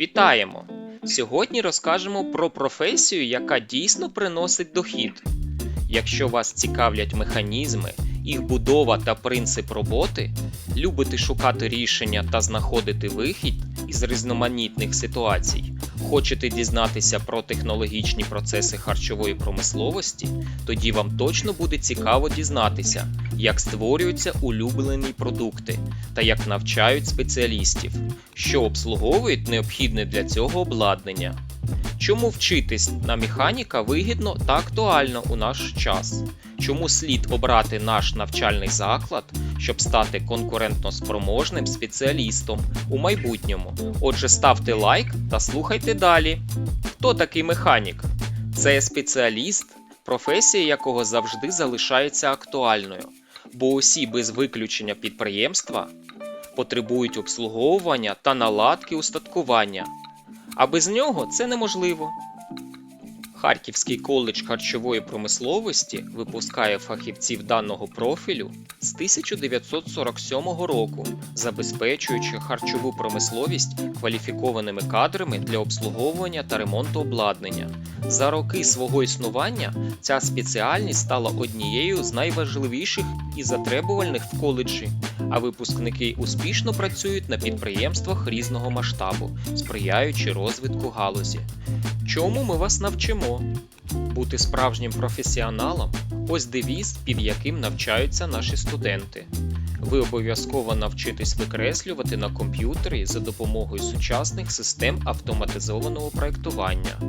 Вітаємо! Сьогодні розкажемо про професію, яка дійсно приносить дохід. Якщо вас цікавлять механізми, їх будова та принцип роботи, любите шукати рішення та знаходити вихід із різноманітних ситуацій, хочете дізнатися про технологічні процеси харчової промисловості, тоді вам точно буде цікаво дізнатися, як створюються улюблені продукти та як навчають спеціалістів, що обслуговують необхідне для цього обладнання. Чому вчитись на механіка вигідно та актуально у наш час? Чому слід обрати наш навчальний заклад, щоб стати конкурентно спроможним спеціалістом у майбутньому? Отже, ставте лайк та слухайте далі. Хто такий механік? Це спеціаліст, професія якого завжди залишається актуальною, бо усі без виключення підприємства потребують обслуговування та наладки устаткування а без нього це неможливо. Харківський коледж харчової промисловості випускає фахівців даного профілю з 1947 року, забезпечуючи харчову промисловість кваліфікованими кадрами для обслуговування та ремонту обладнання. За роки свого існування ця спеціальність стала однією з найважливіших і затребувальних в коледжі, а випускники успішно працюють на підприємствах різного масштабу, сприяючи розвитку галузі. Чому ми вас навчимо? Бути справжнім професіоналом ось девіз, під яким навчаються наші студенти. Ви обов'язково навчитесь викреслювати на комп'ютері за допомогою сучасних систем автоматизованого проєктування.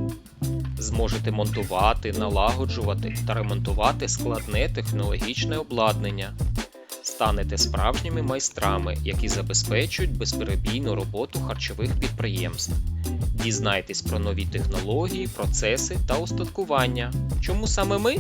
Зможете монтувати, налагоджувати та ремонтувати складне технологічне обладнання. Станете справжніми майстрами, які забезпечують безперебійну роботу харчових підприємств. Дізнайтесь про нові технології, процеси та устаткування. Чому саме ми?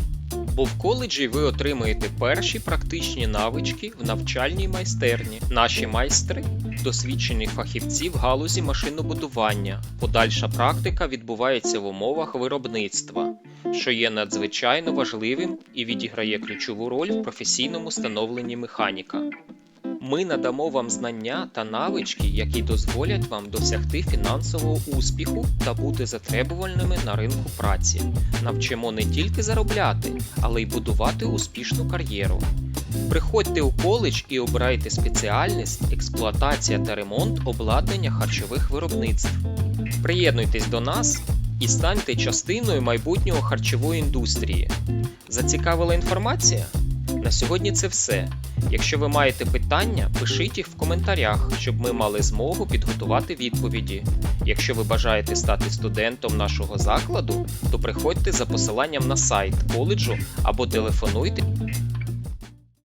Бо в коледжі ви отримаєте перші практичні навички в навчальній майстерні. Наші майстри досвідчені фахівці в галузі машинобудування. Подальша практика відбувається в умовах виробництва, що є надзвичайно важливим і відіграє ключову роль в професійному становленні механіка. Ми надамо вам знання та навички, які дозволять вам досягти фінансового успіху та бути затребувальними на ринку праці. Навчимо не тільки заробляти, але й будувати успішну кар'єру. Приходьте у коледж і обирайте спеціальність, експлуатація та ремонт обладнання харчових виробництв. Приєднуйтесь до нас і станьте частиною майбутнього харчової індустрії. Зацікавила інформація? На сьогодні це все. Якщо ви маєте питання, пишіть їх в коментарях, щоб ми мали змогу підготувати відповіді. Якщо ви бажаєте стати студентом нашого закладу, то приходьте за посиланням на сайт коледжу або телефонуйте